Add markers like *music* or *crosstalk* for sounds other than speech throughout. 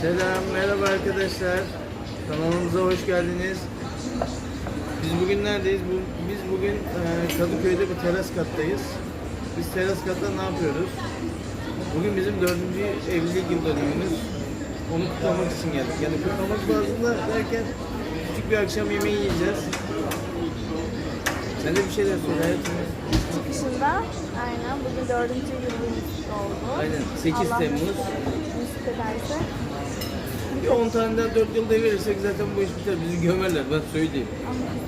Selam, merhaba arkadaşlar. Kanalımıza hoş geldiniz. Biz bugün neredeyiz? Bu, biz bugün e, Kadıköy'de bir teras kattayız. Biz teras katta ne yapıyoruz? Bugün bizim dördüncü evlilik yıl dönümümüz. Onu kutlamak için geldik. Yani kutlamak bazında derken küçük bir akşam yemeği yiyeceğiz. Sen de bir şeyler söyle hayatım. çıkışında aynen bugün dördüncü yılımız oldu. Aynen, 8 Allah Temmuz. Nasip ederse. Bir 10 taneden 4 yıl devirirsek zaten bu iş biter. Bizi gömerler ben söyleyeyim.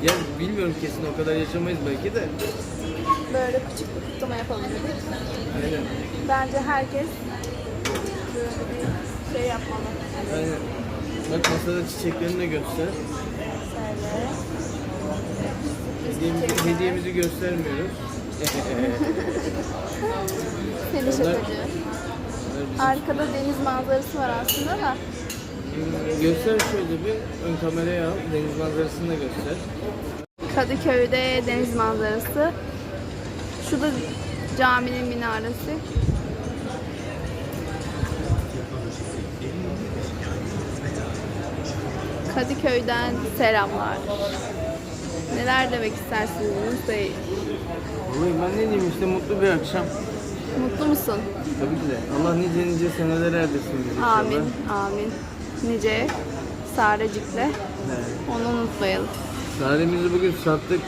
Yani bilmiyorum kesin o kadar yaşamayız belki de. Böyle küçük bir kutlama yapalım dedik. Aynen. Bence herkes böyle bir şey yapmalı. Aynen. Bak masada çiçeklerini de göster. Hediyemizi, Çiçekler. hediyemizi göstermiyoruz. Seni Bunlar- şakacı. Arkada deniz manzarası var aslında da. Göster şöyle bir ön kameraya al. Deniz manzarasını da göster. Kadıköy'de deniz manzarası. Şu da caminin minaresi. Kadıköy'den selamlar. Neler demek istersiniz Yunus Bey? Vallahi ben ne diyeyim işte mutlu bir akşam. Mutlu musun? Tabii ki de. Allah nice nice seneler erdirsin bizi inşallah. Amin, amin. Nice Sarecik'le Evet. onu unutmayalım. Saremizi bugün sattık.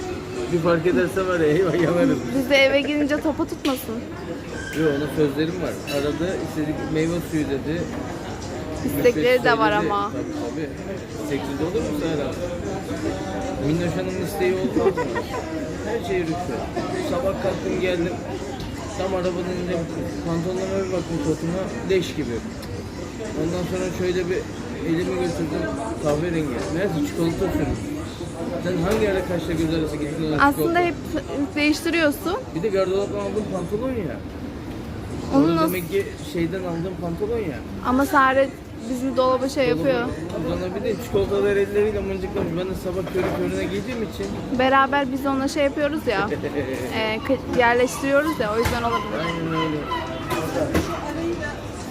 Bir fark ederse var ya eyvah yanarız. Biz de eve gidince topa tutmasın. Yok onun sözlerim var. Arada istedik meyve suyu dedi. İstekleri de var ama. Tabii tabii. İsteksiz olur mu Sahra? Minnoş Hanım'ın isteği olmaz mı? Her şey rüşvet. Sabah kalktım geldim. Tam arabadan indim. Pantolonuma bir baktım kotuma leş gibi. Ondan sonra şöyle bir elimi götürdüm kahverengi. Meğerse çikolata sürmüş. Sen hangi ara kaçta göz arası ona Aslında hep değiştiriyorsun. Bir de gardıroptan aldığım pantolon ya. Onu Onu nasıl- demek ki şeyden aldığım pantolon ya. Ama Sare bizim dolaba şey yapıyor. Bana bir de çikolatalar elleriyle mıncıklamış. Ben de sabah körü körüne giydiğim için. Beraber biz onunla şey yapıyoruz ya. *laughs* e, kı- yerleştiriyoruz ya o yüzden olabilir. Aynen öyle.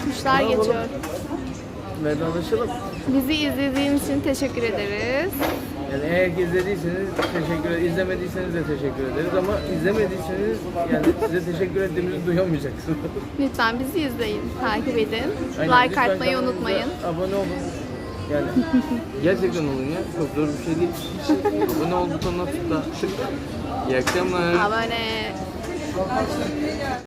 Kuşlar geçiyor. Vedalaşalım. Bizi izlediğiniz için teşekkür ederiz. Yani eğer ki izlediyseniz teşekkür ederiz. İzlemediyseniz de teşekkür ederiz. Ama izlemediyseniz yani size teşekkür ettiğimizi duyamayacaksınız. *laughs* Lütfen bizi izleyin, takip edin. Aynen, like lütfen atmayı kanalımıza unutmayın. Abone olun. Yani *laughs* gerçekten olun ya. Çok zor bir şey değil. abone ol butonuna tıkla. İyi akşamlar. Abone.